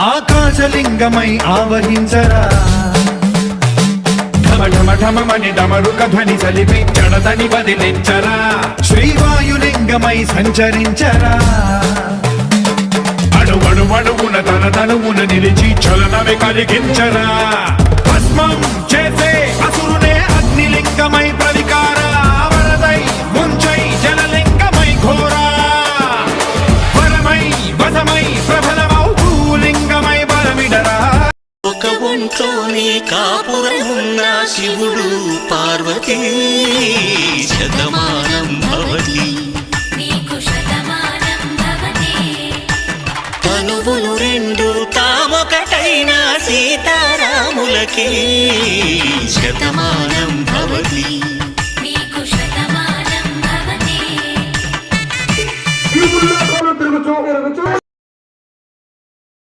ఆకాశలింగమై ఆవహించరా. ఢమఢమఢమని డమరుక ధ్వని సలిపి జడదని వదిలించరా. శ్రీవాయులింగమై సంచరించరా. అణువణు అణువున తన తనువున నిలిచి చలనమే కలిగించరా. భస్మం ఒంట్లోనే కాపురమున్న శివుడు పార్వతీ. శతమానం భవతి. తనువులు రెండు తామొకటైన సీతారాములకి. శతమానం భవతి. నీకు